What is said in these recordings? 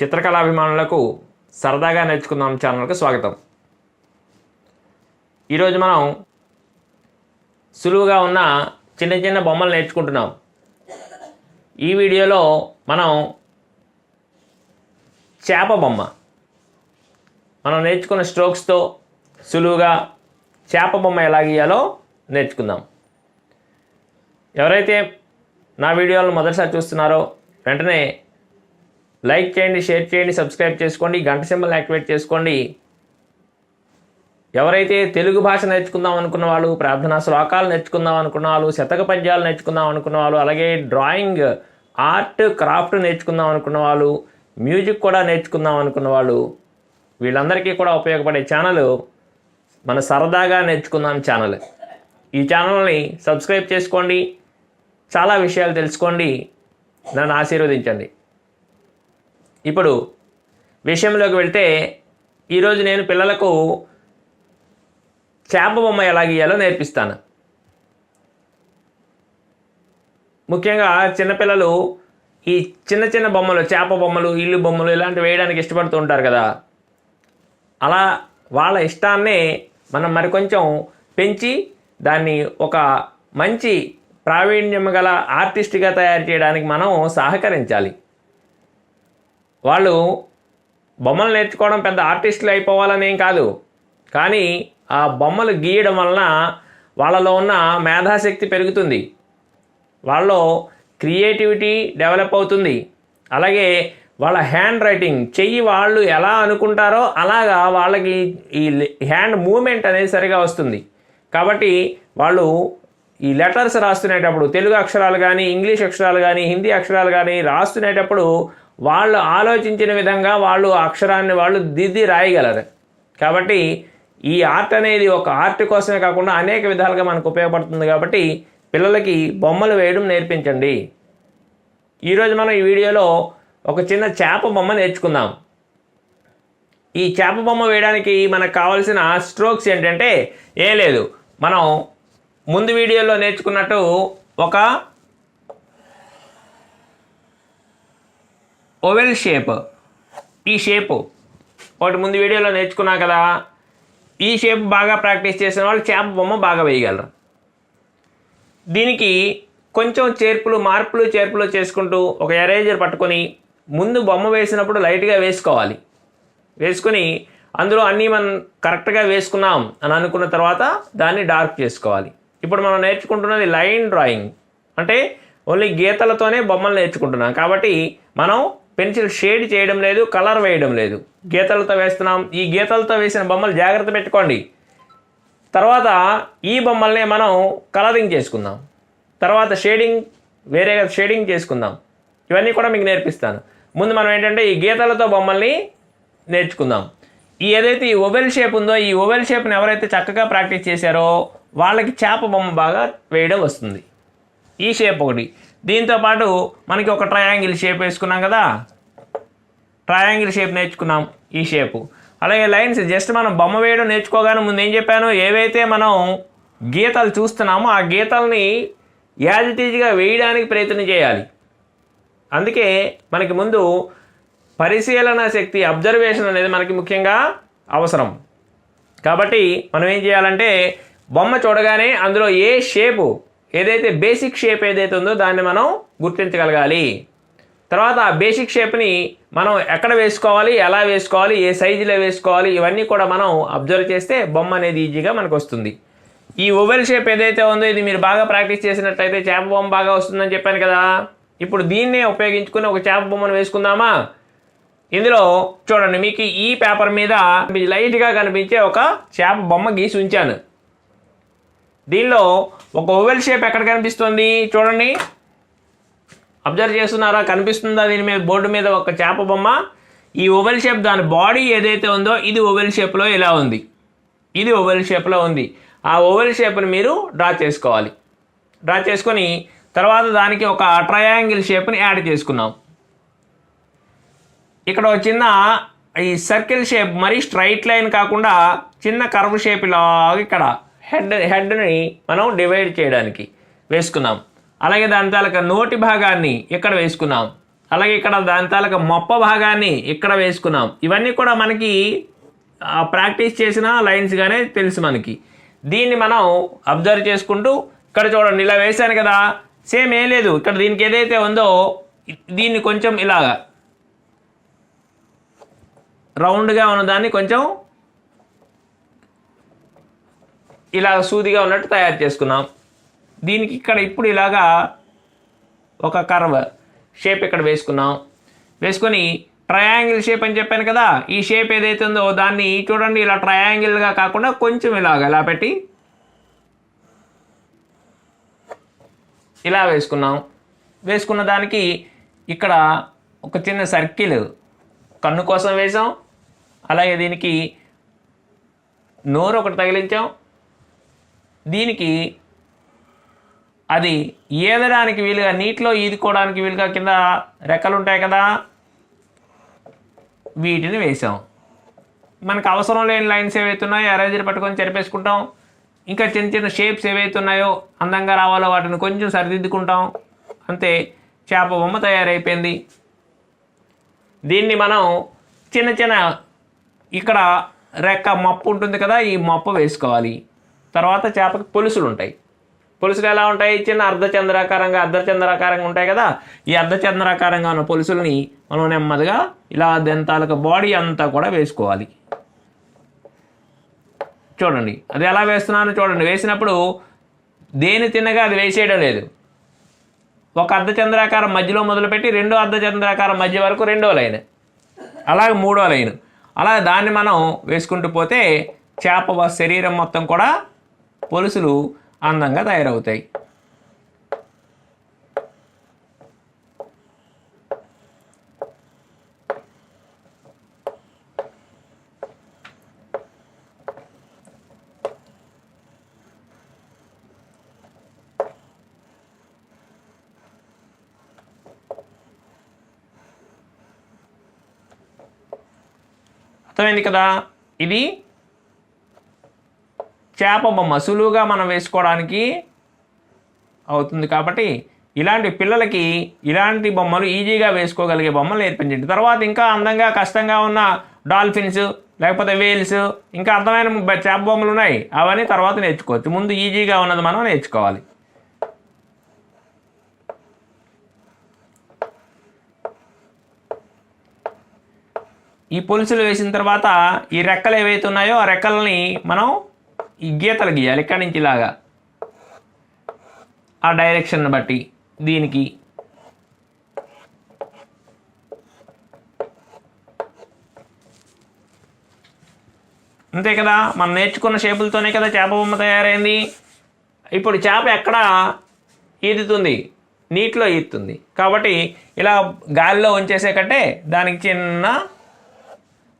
చిత్రకళాభిమానులకు సరదాగా నేర్చుకుందాం ఛానల్కి స్వాగతం. ఈరోజు మనం సులువుగా ఉన్న చిన్న చిన్న బొమ్మలు నేర్చుకుంటున్నాం. ఈ వీడియోలో మనం చేప బొమ్మ. మనం నేర్చుకున్న స్ట్రోక్స్తో సులువుగా చేప బొమ్మ ఎలా గీయాలో నేర్చుకుందాం. ఎవరైతే నా వీడియోలను మొదటిసారి చూస్తున్నారో వెంటనే లైక్ చేయండి షేర్ చేయండి సబ్స్క్రైబ్ చేసుకోండి గంట సింబల్ యాక్టివేట్ చేసుకోండి. ఎవరైతే తెలుగు భాష నేర్చుకుందాం అనుకున్న వాళ్ళు ప్రార్థనా శ్లోకాలు నేర్చుకుందాం అనుకున్న వాళ్ళు శతక పద్యాలు నేర్చుకుందాం అనుకున్న వాళ్ళు అలాగే డ్రాయింగ్ ఆర్ట్ క్రాఫ్ట్ నేర్చుకుందాం అనుకున్న వాళ్ళు మ్యూజిక్ కూడా నేర్చుకుందాం అనుకున్న వాళ్ళు వీళ్ళందరికీ కూడా ఉపయోగపడే ఛానల్ మన సరదాగా నేర్చుకుందాం ఛానల్. ఈ ఛానల్ని సబ్స్క్రైబ్ చేసుకోండి చాలా విషయాలు తెలుసుకోండి నన్ను ఆశీర్వదించండి. ఇప్పుడు విషయంలోకి వెళ్తే ఈరోజు నేను పిల్లలకు చేప బొమ్మ ఎలా గీయాలో నేర్పిస్తాను. ముఖ్యంగా చిన్నపిల్లలు ఈ చిన్న చిన్న బొమ్మలు చేప బొమ్మలు ఇల్లు బొమ్మలు ఇలాంటివి వేయడానికి ఇష్టపడుతూ ఉంటారు కదా. అలా వాళ్ళ ఇష్టాన్నే మనం మరికొంచెం పెంచి దాన్ని ఒక మంచి ప్రావీణ్యం గల ఆర్టిస్ట్గా తయారు చేయడానికి మనం సహకరించాలి. వాళ్ళు బొమ్మలు నేర్చుకోవడం పెద్ద ఆర్టిస్టులు అయిపోవాలనేం కాదు. కానీ ఆ బొమ్మలు గీయడం వలన వాళ్ళలో ఉన్న మేధాశక్తి పెరుగుతుంది. వాళ్ళలో క్రియేటివిటీ డెవలప్ అవుతుంది. అలాగే వాళ్ళ హ్యాండ్ రైటింగ్ చెయ్యి వాళ్ళు ఎలా అనుకుంటారో అలాగా వాళ్ళకి ఈ హ్యాండ్ మూమెంట్ అనేది సరిగా వస్తుంది. కాబట్టి వాళ్ళు ఈ లెటర్స్ రాస్తునేటప్పుడు తెలుగు అక్షరాలు కానీ ఇంగ్లీష్ అక్షరాలు కానీ హిందీ అక్షరాలు కానీ రాస్తునేటప్పుడు వాళ్ళు ఆలోచించిన విధంగా వాళ్ళు అక్షరాన్ని వాళ్ళు దిద్ది రాయగలరు. కాబట్టి ఈ ఆర్ట్ అనేది ఒక ఆర్ట్ కోసమే కాకుండా అనేక విధాలుగా మనకు ఉపయోగపడుతుంది కాబట్టి పిల్లలకి బొమ్మలు వేయడం నేర్పించండి. ఈరోజు మనం ఈ వీడియోలో ఒక చిన్న చేప బొమ్మ నేర్చుకుందాం. ఈ చేప బొమ్మ వేయడానికి మనకు కావాల్సిన స్ట్రోక్స్ ఏంటంటే ఏం లేదు. మనం ముందు వీడియోలో నేర్చుకున్నట్టు ఒక ఓవెల్ షేప్. ఈ షేపు. ఒకటి ముందు వీడియోలో నేర్చుకున్నా కదా ఈ షేప్ బాగా ప్రాక్టీస్ చేసిన వాళ్ళు చేప బొమ్మ బాగా వేయగలరు. దీనికి కొంచెం చేర్పులు మార్పులు చేర్పులు చేసుకుంటూ ఒక ఎరేజర్ పట్టుకొని ముందు బొమ్మ వేసినప్పుడు లైట్గా వేసుకోవాలి. వేసుకొని అందులో అన్నీ మనం కరెక్ట్గా వేసుకున్నాం అని అనుకున్న తర్వాత దాన్ని డార్క్ చేసుకోవాలి. ఇప్పుడు మనం నేర్చుకుంటున్నది లైన్ డ్రాయింగ్. అంటే ఓన్లీ గీతలతోనే బొమ్మలు నేర్చుకుంటున్నాం. కాబట్టి మనం పెన్సిల్ షేడ్ చేయడం లేదు కలర్ వేయడం లేదు. గీతలతో వేస్తున్నాం. ఈ గీతలతో వేసిన బొమ్మలు జాగ్రత్త పెట్టుకోండి. తర్వాత ఈ బొమ్మల్ని మనం కలరింగ్ చేసుకుందాం. తర్వాత షేడింగ్ వేరేగా షేడింగ్ చేసుకుందాం. ఇవన్నీ కూడా మీకు నేర్పిస్తాను. ముందు మనం ఏంటంటే ఈ గీతలతో బొమ్మల్ని నేర్చుకుందాం. ఈ ఏదైతే ఈ ఒవెల్ షేప్ ఉందో ఈ ఒవెల్ షేప్ని ఎవరైతే చక్కగా ప్రాక్టీస్ చేశారో వాళ్ళకి చేప బొమ్మ బాగా వేయడం వస్తుంది. ఈ షేప్ ఒకటి. దీంతో పాటు మనకి ఒక ట్రయాంగిల్ షేప్ వేసుకున్నాం కదా? ట్రయాంగిల్ షేప్ నేర్చుకున్నాం ఈ షేపు అలాగే లైన్స్ జస్ట్ మనం బొమ్మ వేయడం నేర్చుకోగానే ముందు ఏం చెప్పాను? ఏవైతే మనం గీతలు చూస్తున్నామో ఆ గీతల్ని యాజ్ ఇట్ ఈజ్గా వేయడానికి ప్రయత్నం చేయాలి. అందుకే మనకి ముందు పరిశీలన శక్తి అబ్జర్వేషన్ అనేది మనకి ముఖ్యంగా అవసరం. కాబట్టి మనం ఏం చేయాలంటే బొమ్మ చూడగానే అందులో ఏ షేపు ఏదైతే బేసిక్ షేప్ ఏదైతే ఉందో దాన్ని మనం గుర్తించగలగాలి. తర్వాత ఆ బేసిక్ షేప్ని మనం ఎక్కడ వేసుకోవాలి ఎలా వేసుకోవాలి ఏ సైజులో వేసుకోవాలి ఇవన్నీ కూడా మనం అబ్జర్వ్ చేస్తే బొమ్మ అనేది ఈజీగా మనకు వస్తుంది. ఈ ఓవెల్ షేప్ ఏదైతే ఉందో ఇది మీరు బాగా ప్రాక్టీస్ చేసినట్లయితే చేప బొమ్మ బాగా వస్తుందని చెప్పాను కదా. ఇప్పుడు దీన్నే ఉపయోగించుకుని ఒక చేప బొమ్మను వేసుకుందామా? ఇందులో చూడండి మీకు ఈ పేపర్ మీద లైట్గా కనిపించే ఒక చేప బొమ్మ గీసి ఉంచాను. దీనిలో ఒక ఓవెల్ షేప్ ఎక్కడ కనిపిస్తుంది చూడండి. అబ్జర్వ్ చేస్తున్నారా? కనిపిస్తుందా దీని మీద బోర్డు మీద ఒక చేప బొమ్మ? ఈ ఓవెల్ షేప్ దాని బాడీ ఏదైతే ఉందో ఇది ఓవెల్ షేప్లో ఇలా ఉంది. ఇది ఓవెల్ షేప్లో ఉంది. ఆ ఓవెల్ షేప్ని మీరు డ్రా చేసుకోవాలి. డ్రా చేసుకొని తర్వాత దానికి ఒక ట్రయాంగిల్ షేప్ని యాడ్ చేసుకున్నాం ఇక్కడ ఒక చిన్న ఈ సర్కిల్ షేప్ మరీ స్ట్రైట్ లైన్ కాకుండా చిన్న కర్వ్ షేప్ ఇలాగ ఇక్కడ హెడ్ హెడ్ని మనం డివైడ్ చేయడానికి వేసుకున్నాం అలాగే దాని తాలూకా నోటి భాగాన్ని ఇక్కడ వేసుకున్నాం అలాగే ఇక్కడ దాని తాలూకా మొప్ప భాగాన్ని ఇక్కడ వేసుకున్నాం ఇవన్నీ కూడా మనకి ప్రాక్టీస్ చేసిన లైన్స్గానే తెలుసు మనకి. దీన్ని మనం అబ్జర్వ్ చేసుకుంటూ ఇక్కడ చూడండి ఇలా వేశాను కదా సేమ్ ఏం లేదు. ఇక్కడ దీనికి ఏదైతే ఉందో దీన్ని కొంచెం ఇలాగా రౌండ్గా ఉన్నదాన్ని కొంచెం ఇలా సూదిగా ఉన్నట్టు తయారు చేసుకున్నాం. దీనికి ఇక్కడ ఇప్పుడు ఇలాగా ఒక కర్వ్ షేప్ ఇక్కడ వేసుకున్నాం. వేసుకొని ట్రయాంగిల్ షేప్ అని చెప్పాను కదా ఈ షేప్ ఏదైతే ఉందో దాన్ని చూడండి ఇలా ట్రయాంగిల్గా కాకుండా కొంచెం ఇలాగ ఇలా పెట్టి ఇలా వేసుకున్నాం. వేసుకున్న దానికి ఇక్కడ ఒక చిన్న సర్కిల్ కన్ను కోసం వేసాం అలాగే దీనికి నోరు ఒకటి తగిలించాం. దీనికి అది ఈదడానికి వీలుగా నీటిలో ఈదుకోవడానికి వీలుగా కింద రెక్కలు ఉంటాయి కదా వీటిని వేసాం మనకు అవసరం లేని లైన్స్ ఏవైతే ఉన్నాయో ఎరేజర్ పట్టుకొని చెరిపేసుకుంటాం. ఇంకా చిన్న చిన్న షేప్స్ ఏవైతే ఉన్నాయో అందంగా రావాలో వాటిని కొంచెం సరిదిద్దుకుంటాం. అంతే చేప బొమ్మ తయారైపోయింది. దీన్ని మనం చిన్న చిన్న ఇక్కడ రెక్క మప్పు ఉంటుంది కదా ఈ మప్పు వేసుకోవాలి. తర్వాత చేపకి పొలుసులు ఉంటాయి పొలుసులు ఎలా ఉంటాయి? చిన్న అర్ధచంద్రాకారంగా అర్ధచంద్రాకారంగా ఉంటాయి కదా? ఈ అర్ధచంద్రాకారంగా ఉన్న పొలుసుల్ని మనం నెమ్మదిగా ఇలా దెంతాలకు బాడీ అంతా కూడా వేసుకోవాలి. చూడండి అది ఎలా వేస్తున్నానో చూడండి. వేసినప్పుడు దేని తిన్నగా అది వేసేయడం లేదు. ఒక అర్ధచంద్రాకారం మధ్యలో మొదలుపెట్టి రెండో అర్ధచంద్రాకారం మధ్య వరకు రెండో లైన్. అలాగే మూడో లైన్. అలాగే దాన్ని మనం వేసుకుంటూ పోతే చేప శరీరం మొత్తం కూడా పొలుసులు అందంగా తయారవుతాయి. అర్థమైంది కదా? ఇది చేప బొమ్మ సులువుగా మనం వేసుకోవడానికి అవుతుంది కాబట్టి ఇలాంటి పిల్లలకి ఇలాంటి బొమ్మలు ఈజీగా వేసుకోగలిగే బొమ్మలు నేర్పించండి. తర్వాత ఇంకా అందంగా కష్టంగా ఉన్న డాల్ఫిన్స్ లేకపోతే వేల్స్ ఇంకా అర్థమైన చేప బొమ్మలు ఉన్నాయి. అవన్నీ తర్వాత నేర్చుకోవచ్చు. ముందు ఈజీగా ఉన్నది మనం నేర్చుకోవాలి. ఈ పులుసులు వేసిన తర్వాత ఈ రెక్కలు ఏవైతే ఉన్నాయో ఆ రెక్కలని మనం ఈ గీతలు గీయాలి. ఇక్కడి నుంచి ఇలాగా. ఆ డైరెక్షన్ బట్టి దీనికి అంతే కదా? మనం నేర్చుకున్న షేపులతోనే కదా చేప బొమ్మ తయారైంది. ఇప్పుడు చేప ఎక్కడ ఈదుతుంది? నీటిలో ఈదుతుంది. కాబట్టి ఇలా గాలిలో ఉంచేసే కంటే దానికి చిన్న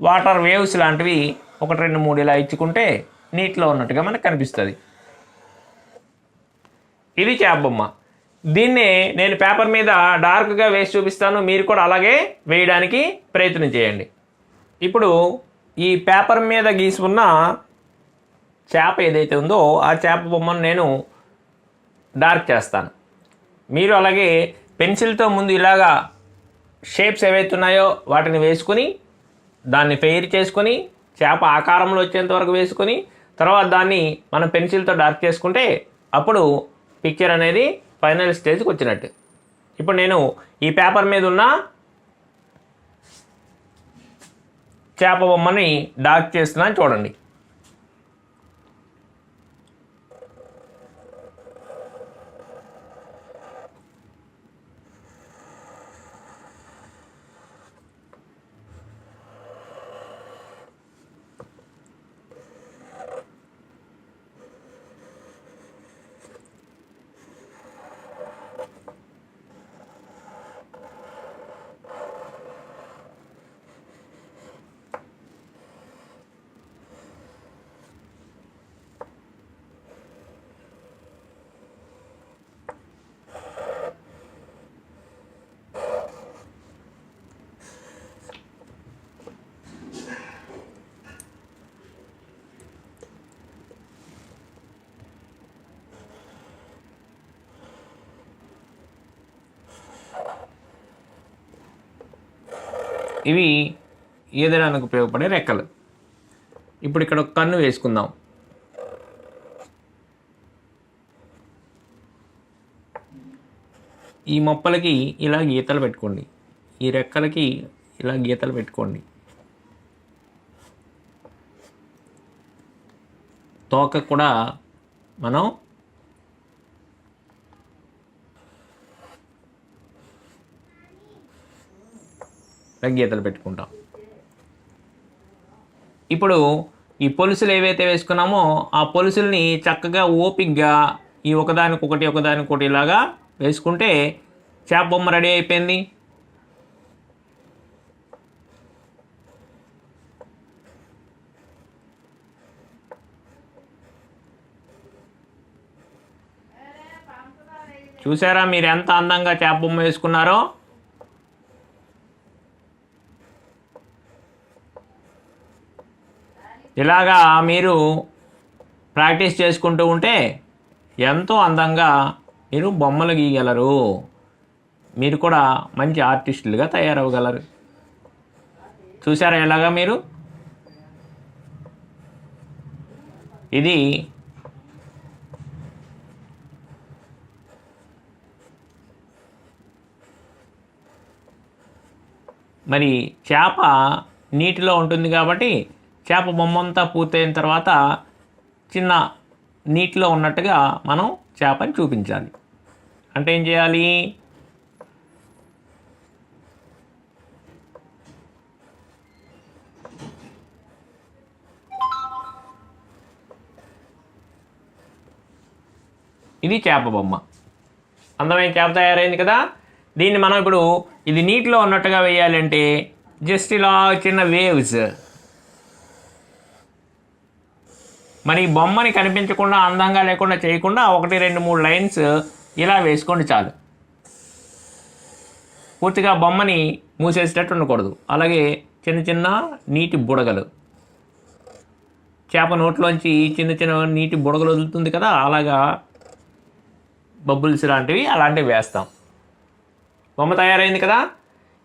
వాటర్ వేవ్స్ లాంటివి ఒకటి రెండు మూడు ఇలా ఇచ్చుకుంటే నీటిలో ఉన్నట్టుగా మనకు కనిపిస్తుంది. ఇది చేప బొమ్మ. దీన్ని నేను పేపర్ మీద డార్క్గా వేసి చూపిస్తాను. మీరు కూడా అలాగే వేయడానికి ప్రయత్నం చేయండి. ఇప్పుడు ఈ పేపర్ మీద గీసుకున్న చేప ఏదైతే ఉందో ఆ చేప బొమ్మను నేను డార్క్ చేస్తాను. మీరు అలాగే పెన్సిల్తో ముందు ఇలాగా షేప్స్ ఏవైతే ఉన్నాయో వాటిని వేసుకుని దాన్ని ఫెయిర్ చేసుకొని చేప ఆకారంలో వచ్చేంత వరకు వేసుకొని తర్వాత దాన్ని మనం పెన్సిల్తో డార్క్ చేసుకుంటే అప్పుడు పిక్చర్ అనేది ఫైనల్ స్టేజ్కి వచ్చినట్టు. ఇప్పుడు నేను ఈ పేపర్ మీద ఉన్న చేప బొమ్మని డార్క్ చేస్తున్నాను చూడండి. ఇవి ఈదడానికి ఉపయోగపడే రెక్కలు. ఇప్పుడు ఇక్కడ ఒక కన్ను వేసుకుందాం. ఈ మొప్పలకి ఇలా గీతలు పెట్టుకోండి. ఈ రెక్కలకి ఇలా గీతలు పెట్టుకోండి. తోక కూడా మనం గీతలు పెట్టుకుంటాం. ఇప్పుడు ఈ పొలుసులు ఏవైతే వేసుకున్నామో ఆ పొలుసుల్ని చక్కగా ఓపిగ్గా ఈ ఒకదానికొకటి ఒకదానికొకటి ఇలాగా వేసుకుంటే చేప బొమ్మ రెడీ అయిపోయింది. చూసారా మీరు ఎంత అందంగా చేప బొమ్మ వేసుకున్నారో? ఇలాగా మీరు ప్రాక్టీస్ చేసుకుంటూ ఉంటే ఎంతో అందంగా మీరు బొమ్మలు గీయగలరు. మీరు కూడా మంచి ఆర్టిస్టులుగా తయారవ్వగలరు. చూసారా ఎలాగా మీరు? ఇది మరి చేప నీటిలో ఉంటుంది కాబట్టి చేప బొమ్మంతా పూర్తయిన తర్వాత చిన్న నీటిలో ఉన్నట్టుగా మనం చేపని చూపించాలి. అంటే ఏం చేయాలి? ఇది చేప బొమ్మ. అందమైన చేప తయారైంది కదా? దీన్ని మనం ఇప్పుడు ఇది నీటిలో ఉన్నట్టుగా వేయాలంటే జస్ట్ ఇలా చిన్న వేవ్స్ మరి ఈ బొమ్మని కనిపించకుండా అందంగా లేకుండా చేయకుండా ఒకటి రెండు మూడు లైన్స్ ఇలా వేసుకోండి చాలు. పూర్తిగా బొమ్మని మూసేసేటట్టు ఉండకూడదు. అలాగే చిన్న చిన్న నీటి బుడగలు. చేప నోట్లోంచి చిన్న చిన్న నీటి బుడగలు వదులుతుంది కదా అలాగా బబుల్స్ లాంటివి అలాంటివి వేస్తాం. బొమ్మ తయారైంది కదా?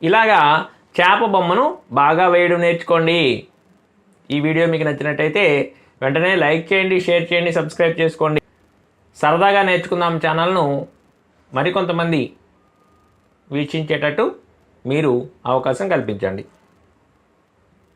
ఇలాగా చేప బొమ్మను బాగా వేయడం నేర్చుకోండి. ఈ వీడియో మీకు నచ్చినట్టయితే వెంటనే లైక్ చేయండి షేర్ చేయండి సబ్స్క్రైబ్ చేసుకోండి. సరదాగా నేర్చుకుందాం ఛానల్ను మరికొంతమంది వీక్షించేటట్టు మీరు అవకాశం కల్పించండి.